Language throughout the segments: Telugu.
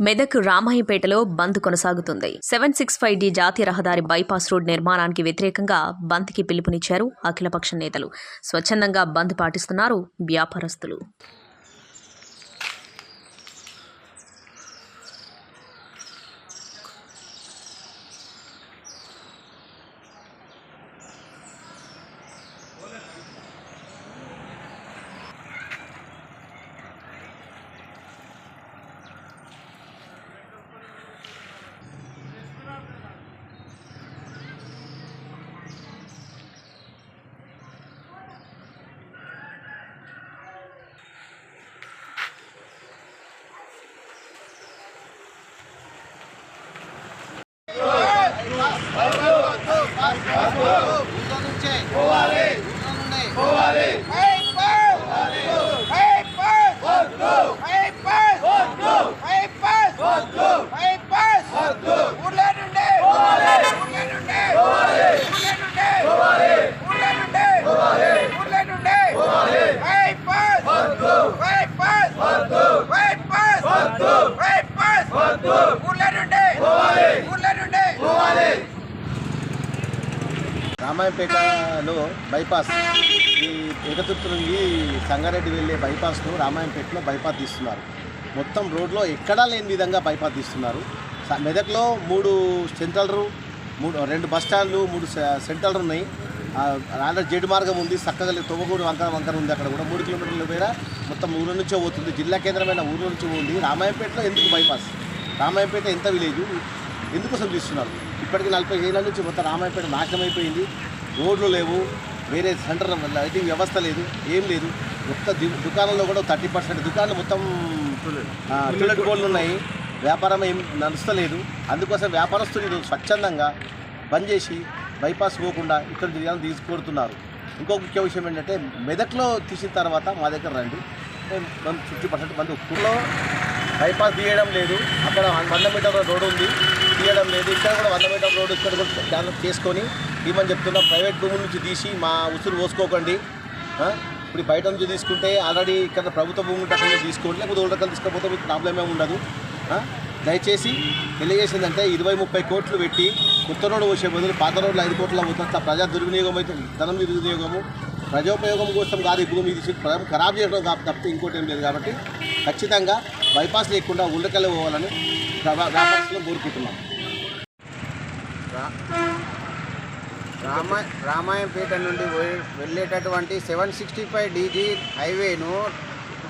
మెదక్ రామాయపేటలో బంద్ కొనసాగుతుంది. సెవెన్ సిక్స్ ఫైవ్ డి జాతీయ రహదారి బైపాస్ రోడ్ నిర్మాణానికి వ్యతిరేకంగా బంద్కి పిలుపునిచ్చారు అఖిలపక్ష నేతలు. స్వచ్ఛందంగా బంద్ పాటిస్తున్నారు వ్యాపారస్తులు. రామాయంపేటలో బైపాస్ ఈ ఎగతుర్తి నుండి సంగారెడ్డి వెళ్ళే బైపాస్ను రామాయంపేటలో బైపాస్ తీస్తున్నారు. మొత్తం రోడ్లో ఎక్కడా లేని విధంగా బైపాస్ తీస్తున్నారు. మెదక్లో మూడు సెంట్రల్ మూడు రెండు బస్ స్టాండ్లు మూడు సె- ఉన్నాయి ఆల్రెడీ జేడు మార్గం ఉంది చక్కగా తొవ్వగూడు వంకర వంకర ఉంది అక్కడ కూడా. మూడు కిలోమీటర్ల మేర మొత్తం ఊరు నుంచే పోతుంది. జిల్లా కేంద్రమైన ఊరు నుంచి ఉంది రామాయంపేటలో ఎందుకు బైపాస్ రామాయంపేట ఎంత విలేజ్ ఎందుకోసం తీస్తున్నారు ఇప్పటికి నలభై ఏళ్ళ నుంచి మొత్తం రామాయపేట నాశనం అయిపోయింది. రోడ్లు లేవు వేరే సెంటర్ లైటింగ్ వ్యవస్థ లేదు ఏం లేదు. మొత్తం దుకాణంలో కూడా థర్టీ పర్సెంట్ దుకాణాలు మొత్తం టులెట్ బోర్డులు ఉన్నాయి. వ్యాపారం ఏం నడుస్తలేదు. అందుకోసం వ్యాపారస్తులు స్వచ్ఛందంగా బంద్ చేసి బైపాస్ పోకుండా ఇక్కడ తిరగాలని తీసుకొడుతున్నారు ఇంకో ముఖ్య విషయం ఏంటంటే మెదక్లో తీసిన తర్వాత మా దగ్గర రండి. మేము ఫిఫ్టీ పర్సెంట్ మంది ఊళ్ళో బైపాస్ తీయడం లేదు. అక్కడ వంద మీటర్ల రోడ్డు ఉంది. తీయడం లేదు. ఇక్కడ కూడా వంద మీటర్ రోడ్డు ఇక్కడ కూడా డెవలప్ చేసుకొని ఏమని చెప్తున్నా ప్రైవేట్ భూముల నుంచి తీసి మా ఉసురు పోసుకోకండి. ఇప్పుడు బయట నుంచి తీసుకుంటే ఆల్రెడీ ఇక్కడ ప్రభుత్వ భూములు అక్కడ తీసుకోండి. లేకపోతే ఓల్డ్ తీసుకపోతే మీకు ప్రాబ్లం ఏమి ఉండదు. దయచేసి తెలియజేసిందంటే ఇరవై ముప్పై కోట్లు పెట్టి కొత్త రోడ్డు వచ్చే బదులు పాత రోడ్లు ఐదు కోట్ల అవుతుంది ప్రజా దుర్వినియోగం అయితే ధనం దుర్వినియోగము ప్రజోపయోగం కోసం కాదు ఈ భూమి తీసి ప్రజలు ఖరాబ్ చేయడం కా- తప్పితే ఇంకోటి ఏం లేదు కాబట్టి ఖచ్చితంగా బైపాస్ లేకుండా ఉళ్ళకెళ్ళి పోవాలని వ్యాపారస్తులు కోరుకుంటున్నాం. రామ రామాయంపేట నుండి వెళ్ళేటటువంటి సెవెన్ సిక్స్టీ ఫైవ్ డీజీ హైవేను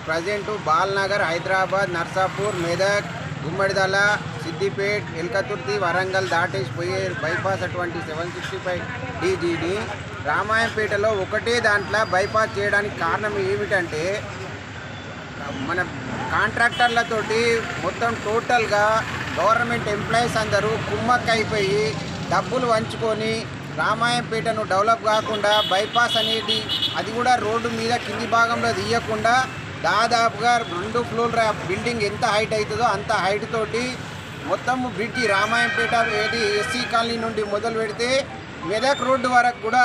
ప్రజెంట్ బాల్నగర్ హైదరాబాద్ నర్సాపూర్ మెదక్ గుమ్మడిదల సిద్దిపేట్ ఎల్కతుర్తి వరంగల్ దాటేసి పోయే బైపాస్ అటువంటి సెవెన్ సిక్స్టీ ఫైవ్ డీజీని రామాయంపేటలో ఒకటే దాంట్లో బైపాస్ చేయడానికి కారణం ఏమిటంటే మన కాంట్రాక్టర్లతోటి మొత్తం టోటల్గా గవర్నమెంట్ ఎంప్లాయీస్ అందరూ కుమ్మక్క అయిపోయి డబ్బులు వంచుకొని రామాయంపేటను డెవలప్ కాకుండా బైపాస్ అనేది అది కూడా రోడ్డు మీద కింది భాగంలో తీయకుండా దాదాపుగా రెండు ఫ్లోర్ బిల్డింగ్ ఎంత హైట్ అవుతుందో అంత హైట్ తోటి మొత్తం బ్రిడ్జి రామాయంపేట ఏది ఎస్సీ కాలనీ నుండి మొదలు పెడితే మెదక్ రోడ్డు వరకు కూడా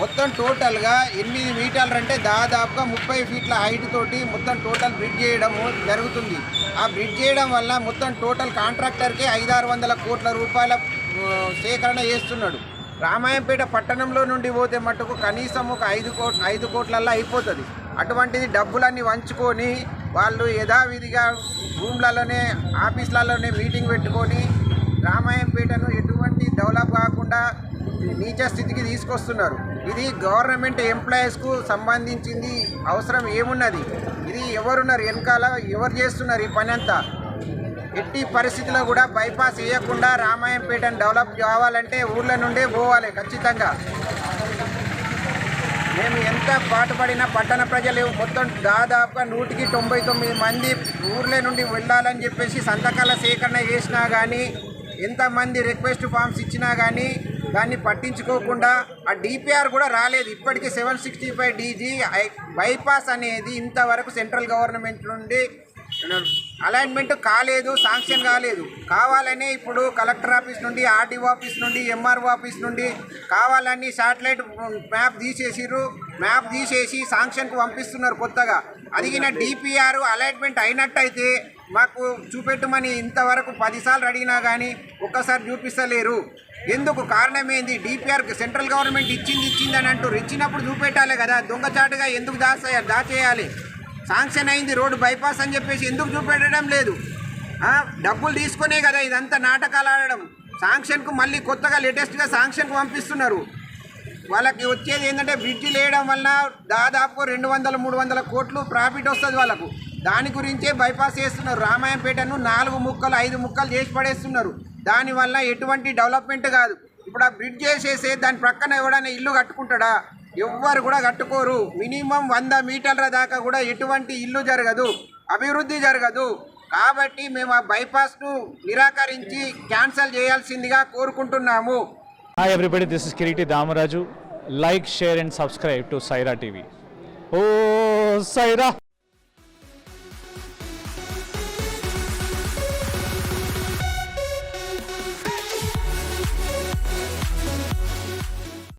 మొత్తం టోటల్గా ఎనిమిది మీటర్లు అంటే దాదాపుగా ముప్పై ఫీట్ల హైట్ తోటి మొత్తం టోటల్ బ్రిడ్జ్ చేయడం జరుగుతుంది. ఆ బ్రిడ్జ్ చేయడం వల్ల మొత్తం టోటల్ కాంట్రాక్టర్కి ఐదారు వందల కోట్ల రూపాయల సేకరణ చేస్తున్నాడు. రామాయంపేట పట్టణంలో నుండి పోతే మటుకు కనీసం ఒక ఐదు కోట్ ఐదు కోట్లల్లో అయిపోతుంది. అటువంటిది డబ్బులన్నీ వంచుకొని వాళ్ళు యథావిధిగా రూమ్లలోనే ఆఫీసులలోనే మీటింగ్ పెట్టుకొని రామాయంపేటను ఎటువంటి డెవలప్ కాకుండా నీచ స్థితికి తీసుకొస్తున్నారు. ఇది గవర్నమెంట్ ఎంప్లాయీస్కు సంబంధించింది అవసరం ఏమున్నది? ఇది ఎవరున్నారు? వెనకాల ఎవరు చేస్తున్నారు ఈ పని అంతా ఎట్టి పరిస్థితిలో కూడా బైపాస్ వేయకుండా రామాయంపేటను డెవలప్ కావాలంటే ఊర్ల నుండే పోవాలి ఖచ్చితంగా. మేము ఎంత పాటుపడినా పట్టణ ప్రజలు మొత్తం దాదాపుగా నూటికి తొంభై తొమ్మిది మంది ఊర్ల నుండి వెళ్ళాలని చెప్పేసి సంతకాల సేకరణ చేసినా కానీ ఎంతమంది రిక్వెస్ట్ ఫామ్స్ ఇచ్చినా కానీ దాన్ని పట్టించుకోకుండా ఆ డిపిఆర్ కూడా రాలేదు. ఇప్పటికీ seven sixty five DG bypass అనేది ఇంతవరకు సెంట్రల్ గవర్నమెంట్ నుండి అలైన్మెంట్ కాలేదు శాంక్షన్ కాలేదు. కావాలనే ఇప్పుడు కలెక్టర్ ఆఫీస్ నుండి ఆర్డీఓ ఆఫీస్ నుండి ఎంఆర్ఓ ఆఫీస్ నుండి కావాలని శాటిలైట్ మ్యాప్ తీసేసిర్రు. మ్యాప్ తీసేసి శాంక్షన్కు పంపిస్తున్నారు కొత్తగా. అడిగిన డిపిఆర్ అలైన్మెంట్ అయినట్టయితే మాకు చూపెట్టమని ఇంతవరకు పదిసార్లు అడిగినా కానీ ఒక్కసారి చూపిస్తలేరు. ఎందుకు కారణం ఏంది డిపిఆర్ సెంట్రల్ గవర్నమెంట్ ఇచ్చింది ఇచ్చింది అని అంటారు ఇచ్చినప్పుడు చూపెట్టాలి కదా. దొంగచాటుగా ఎందుకు దాచేయాలి దాచేయాలి? శాంక్షన్ అయింది రోడ్డు బైపాస్ అని చెప్పేసి ఎందుకు చూపెట్టడం లేదు? డబ్బులు తీసుకునే కదా ఇదంతా నాటకాలు ఆడడం. శాంక్షన్కు మళ్ళీ కొత్తగా లేటెస్ట్గా శాంక్షన్కు పంపిస్తున్నారు. వాళ్ళకి వచ్చేది ఏంటంటే బ్రిడ్జి లేయడం వల్ల దాదాపు రెండు వందల మూడు వందల కోట్లు ప్రాఫిట్ వస్తుంది వాళ్ళకు. దాని గురించే బైపాస్ చేస్తున్నారు. రామాయంపేటను నాలుగు ముక్కలు ఐదు ముక్కలు చేసి పడేస్తున్నారు. దానివల్ల ఎటువంటి డెవలప్మెంట్ కాదు. ఇప్పుడు ఆ బ్రిడ్జ్ చేసేసి దాని ప్రక్కన ఎవడైనా ఇల్లు కట్టుకుంటాడా? ఎవ్వరు కూడా కట్టుకోరు. మినిమం వంద మీటర్ల దాకా కూడా ఎటువంటి ఇల్లు జరగదు. అభివృద్ధి జరగదు. కాబట్టి మేము ఆ బైపాస్ను నిరాకరించి క్యాన్సిల్ చేయాల్సిందిగా కోరుకుంటున్నాము. Hi everybody this is Kireeti Damaraju like share and subscribe to Saira TV oh Sye Raa